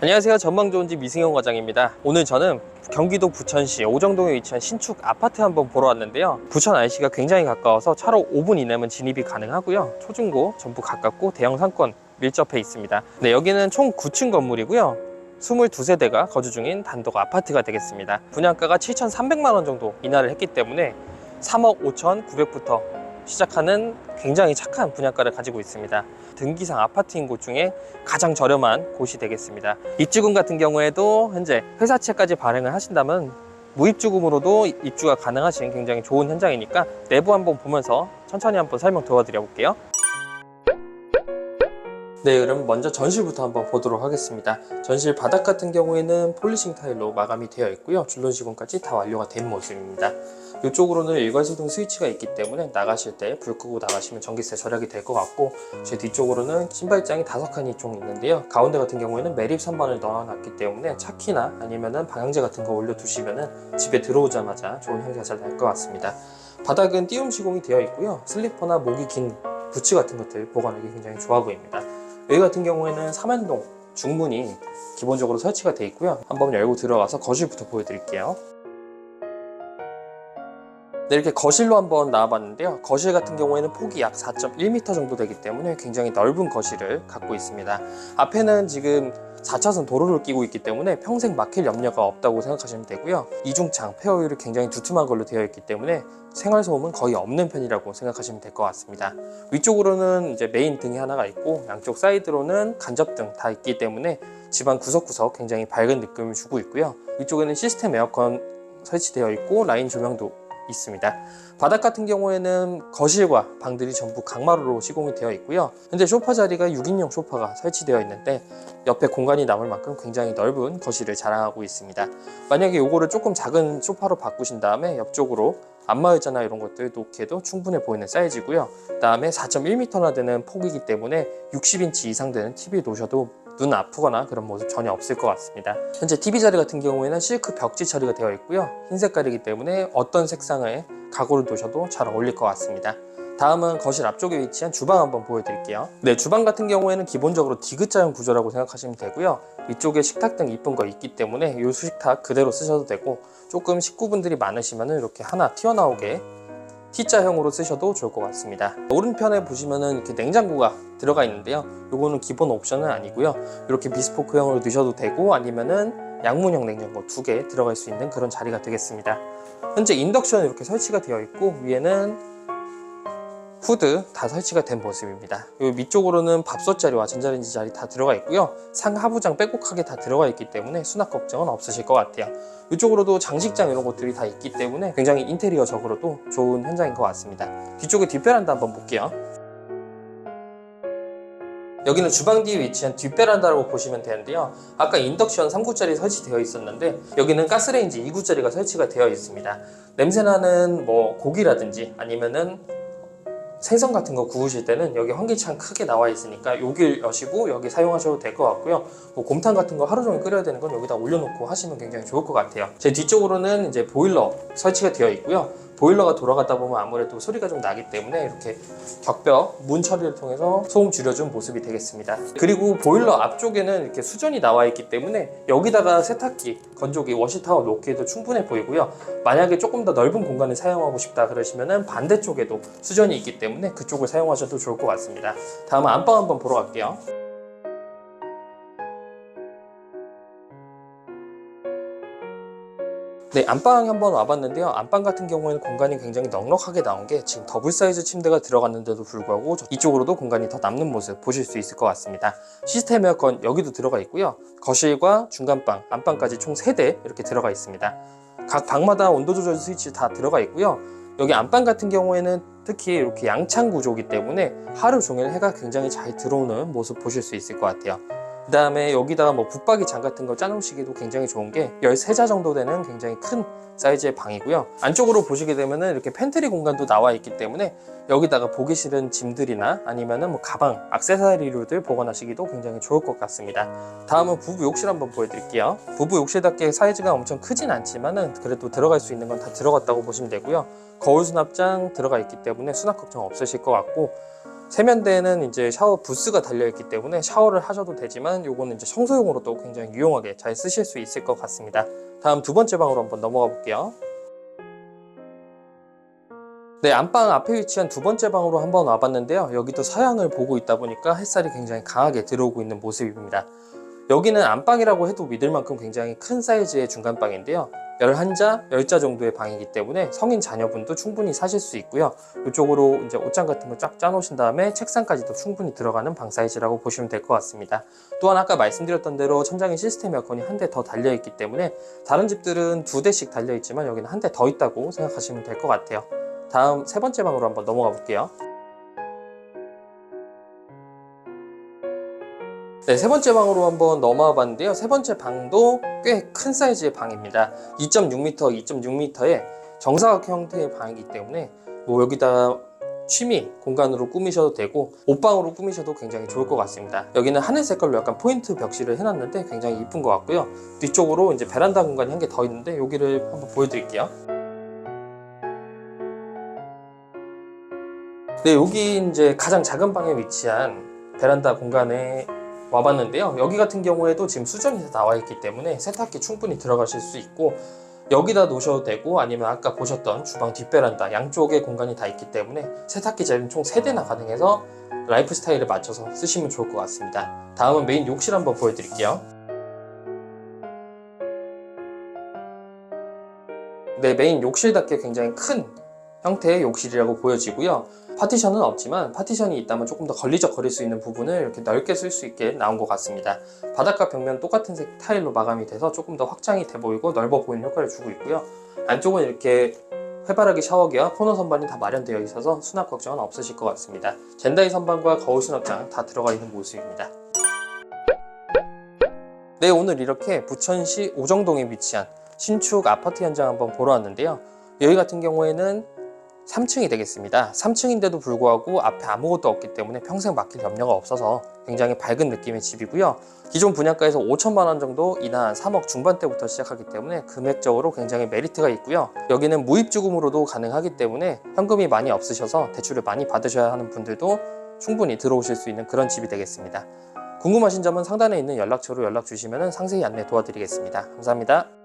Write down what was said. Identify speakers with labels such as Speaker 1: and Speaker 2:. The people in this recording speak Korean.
Speaker 1: 안녕하세요. 전망 좋은 집 이승용 과장입니다. 오늘 저는 경기도 부천시 오정동에 위치한 신축 아파트 한번 보러 왔는데요. 부천 IC가 굉장히 가까워서 차로 5분 이내면 진입이 가능하고요. 초중고 전부 가깝고 대형 상권 밀접해 있습니다. 네, 여기는 총 9층 건물이고요. 22세대가 거주 중인 단독 아파트가 되겠습니다. 분양가가 7,300만 원 정도 인하를 했기 때문에 3억 5,900부터 시작하는 굉장히 착한 분양가를 가지고 있습니다. 등기상 아파트인 곳 중에 가장 저렴한 곳이 되겠습니다. 입주금 같은 경우에도 현재 회사채까지 발행을 하신다면 무입주금으로도 입주가 가능하신 굉장히 좋은 현장이니까 내부 한번 보면서 천천히 한번 설명 도와드려 볼게요. 네, 그럼 먼저 전실부터 한번 보도록 하겠습니다. 전실 바닥 같은 경우에는 폴리싱 타일로 마감이 되어 있고요. 줄눈 시공까지 다 완료가 된 모습입니다. 이쪽으로는 일괄소등 스위치가 있기 때문에 나가실 때 불 끄고 나가시면 전기세 절약이 될 것 같고 제 뒤쪽으로는 신발장이 다섯 칸이 총 있는데요. 가운데 같은 경우에는 매립 선반을 넣어놨기 때문에 차키나 아니면은 방향제 같은 거 올려두시면은 집에 들어오자마자 좋은 향기가 잘 날 것 같습니다. 바닥은 띄움 시공이 되어 있고요. 슬리퍼나 목이 긴 부츠 같은 것들 보관하기 굉장히 좋아 보입니다. 여기 같은 경우에는 삼연동 중문이 기본적으로 설치가 되어 있고요. 한번 열고 들어가서 거실부터 보여드릴게요. 네, 이렇게 거실로 한번 나와봤는데요. 거실 같은 경우에는 폭이 약 4.1m 정도 되기 때문에 굉장히 넓은 거실을 갖고 있습니다. 앞에는 지금 4차선 도로를 끼고 있기 때문에 평생 막힐 염려가 없다고 생각하시면 되고요. 이중창, 페어율이 굉장히 두툼한 걸로 되어 있기 때문에 생활 소음은 거의 없는 편이라고 생각하시면 될 것 같습니다. 위쪽으로는 이제 메인 등이 하나가 있고 양쪽 사이드로는 간접등 다 있기 때문에 집안 구석구석 굉장히 밝은 느낌을 주고 있고요. 위쪽에는 시스템 에어컨 설치되어 있고 라인 조명도 있습니다. 바닥 같은 경우에는 거실과 방들이 전부 강마루로 시공이 되어 있고요. 현재 소파 자리가 6인용 소파가 설치되어 있는데 옆에 공간이 남을 만큼 굉장히 넓은 거실을 자랑하고 있습니다. 만약에 이거를 조금 작은 소파로 바꾸신 다음에 옆쪽으로 안마의자나 이런 것들 놓기에도 충분해 보이는 사이즈고요. 그다음에 4.1m나 되는 폭이기 때문에 60인치 이상 되는 TV 놓으셔도 눈 아프거나 그런 모습 전혀 없을 것 같습니다. 현재 TV 자리 같은 경우에는 실크 벽지 처리가 되어 있고요. 흰 색깔이기 때문에 어떤 색상의 가구를 두셔도 잘 어울릴 것 같습니다. 다음은 거실 앞쪽에 위치한 주방 한번 보여드릴게요. 네, 주방 같은 경우에는 기본적으로 디귿자형 구조라고 생각하시면 되고요. 위쪽에 식탁 등 이쁜 거 있기 때문에 이 수식탁 그대로 쓰셔도 되고 조금 식구분들이 많으시면 이렇게 하나 튀어나오게 T자형으로 쓰셔도 좋을 것 같습니다. 오른편에 보시면은 이렇게 냉장고가 들어가 있는데요. 이거는 기본 옵션은 아니고요. 이렇게 비스포크형으로 넣으셔도 되고 아니면은 양문형 냉장고 두 개 들어갈 수 있는 그런 자리가 되겠습니다. 현재 인덕션 이렇게 설치가 되어 있고 위에는 후드 다 설치가 된 모습입니다. 이 밑쪽으로는 밥솥 자리와 전자레인지 자리 다 들어가 있고요. 상하부장 빼곡하게 다 들어가 있기 때문에 수납 걱정은 없으실 것 같아요. 이쪽으로도 장식장 이런 것들이 다 있기 때문에 굉장히 인테리어적으로도 좋은 현장인 것 같습니다. 뒤쪽에 뒷베란다 한번 볼게요. 여기는 주방 뒤에 위치한 뒷베란다라고 보시면 되는데요. 아까 인덕션 3구짜리 설치되어 있었는데 여기는 가스레인지 2구짜리가 설치가 되어 있습니다. 냄새나는 뭐 고기라든지 아니면은 생선 같은 거 구우실 때는 여기 환기창 크게 나와 있으니까 여길 여시고 여기 사용하셔도 될 것 같고요. 뭐 곰탕 같은 거 하루 종일 끓여야 되는 건 여기다 올려놓고 하시면 굉장히 좋을 것 같아요. 제 뒤쪽으로는 이제 보일러 설치가 되어 있고요. 보일러가 돌아가다 보면 아무래도 소리가 좀 나기 때문에 이렇게 격벽 문 처리를 통해서 소음 줄여준 모습이 되겠습니다. 그리고 보일러 앞쪽에는 이렇게 수전이 나와 있기 때문에 여기다가 세탁기, 건조기, 워시타워 놓기에도 충분해 보이고요. 만약에 조금 더 넓은 공간을 사용하고 싶다 그러시면은 반대쪽에도 수전이 있기 때문에 그쪽을 사용하셔도 좋을 것 같습니다. 다음 안방 한번 보러 갈게요. 네, 안방 한번 와봤는데요. 안방 같은 경우에는 공간이 굉장히 넉넉하게 나온 게 지금 더블 사이즈 침대가 들어갔는데도 불구하고 저- 이쪽으로도 공간이 더 남는 모습 보실 수 있을 것 같습니다. 시스템 에어컨 여기도 들어가 있고요. 거실과 중간방, 안방까지 총 3대 이렇게 들어가 있습니다. 각 방마다 온도 조절 스위치 다 들어가 있고요. 여기 안방 같은 경우에는 특히 이렇게 양창 구조이기 때문에 하루 종일 해가 굉장히 잘 들어오는 모습 보실 수 있을 것 같아요. 그 다음에 여기다가 뭐 붙박이 장 같은 거 짜놓으시기도 굉장히 좋은 게 13자 정도 되는 굉장히 큰 사이즈의 방이고요. 안쪽으로 보시게 되면은 이렇게 팬트리 공간도 나와 있기 때문에 여기다가 보기 싫은 짐들이나 아니면은 뭐 가방, 액세서리류들 보관하시기도 굉장히 좋을 것 같습니다. 다음은 부부 욕실 한번 보여드릴게요. 부부 욕실답게 사이즈가 엄청 크진 않지만은 그래도 들어갈 수 있는 건 다 들어갔다고 보시면 되고요. 거울 수납장 들어가 있기 때문에 수납 걱정 없으실 것 같고 세면대는 이제 샤워 부스가 달려있기 때문에 샤워를 하셔도 되지만 요거는 이제 청소용으로도 굉장히 유용하게 잘 쓰실 수 있을 것 같습니다. 다음 두 번째 방으로 한번 넘어가 볼게요. 네, 안방 앞에 위치한 두 번째 방으로 한번 와봤는데요. 여기도 서양을 보고 있다 보니까 햇살이 굉장히 강하게 들어오고 있는 모습입니다. 여기는 안방이라고 해도 믿을 만큼 굉장히 큰 사이즈의 중간방인데요. 11자, 10자 정도의 방이기 때문에 성인 자녀분도 충분히 사실 수 있고요. 이쪽으로 이제 옷장 같은 거 쫙 짜놓으신 다음에 책상까지도 충분히 들어가는 방 사이즈라고 보시면 될 것 같습니다. 또한 아까 말씀드렸던 대로 천장에 시스템 에어컨이 한 대 더 달려있기 때문에 다른 집들은 두 대씩 달려있지만 여기는 한 대 더 있다고 생각하시면 될 것 같아요. 다음 세 번째 방으로 한번 넘어가 볼게요. 네, 세 번째 방으로 한번 넘어와 봤는데요. 세 번째 방도 꽤 큰 사이즈의 방입니다. 2.6m, 2.6m의 정사각 형태의 방이기 때문에 뭐 여기다 취미 공간으로 꾸미셔도 되고 옷방으로 꾸미셔도 굉장히 좋을 것 같습니다. 여기는 하늘 색깔로 약간 포인트 벽시를 해놨는데 굉장히 이쁜 것 같고요. 뒤쪽으로 이제 베란다 공간이 한 개 더 있는데 여기를 한번 보여드릴게요. 네, 여기 이제 가장 작은 방에 위치한 베란다 공간에 와봤는데요. 여기 같은 경우에도 지금 수전이 다 나와 있기 때문에 세탁기 충분히 들어가실 수 있고 여기다 놓으셔도 되고 아니면 아까 보셨던 주방 뒷베란다 양쪽에 공간이 다 있기 때문에 세탁기 제품 총 3대나 가능해서 라이프 스타일에 맞춰서 쓰시면 좋을 것 같습니다. 다음은 메인 욕실 한번 보여드릴게요. 네, 메인 욕실답게 굉장히 큰 형태의 욕실이라고 보여지고요. 파티션은 없지만 파티션이 있다면 조금 더 걸리적 거릴 수 있는 부분을 이렇게 넓게 쓸 수 있게 나온 것 같습니다. 바닥과 벽면 똑같은 색 타일로 마감이 돼서 조금 더 확장이 돼 보이고 넓어 보이는 효과를 주고 있고요. 안쪽은 이렇게 해바라기 샤워기와 코너 선반이 다 마련되어 있어서 수납 걱정은 없으실 것 같습니다. 젠다이 선반과 거울 수납장 다 들어가 있는 모습입니다. 네, 오늘 이렇게 부천시 오정동에 위치한 신축 아파트 현장 한번 보러 왔는데요. 여기 같은 경우에는 3층이 되겠습니다. 3층인데도 불구하고 앞에 아무것도 없기 때문에 평생 맡길 염려가 없어서 굉장히 밝은 느낌의 집이고요. 기존 분양가에서 5천만 원 정도 이나 3억 중반대부터 시작하기 때문에 금액적으로 굉장히 메리트가 있고요. 여기는 무입주금으로도 가능하기 때문에 현금이 많이 없으셔서 대출을 많이 받으셔야 하는 분들도 충분히 들어오실 수 있는 그런 집이 되겠습니다. 궁금하신 점은 상단에 있는 연락처로 연락 주시면 상세히 안내 도와드리겠습니다. 감사합니다.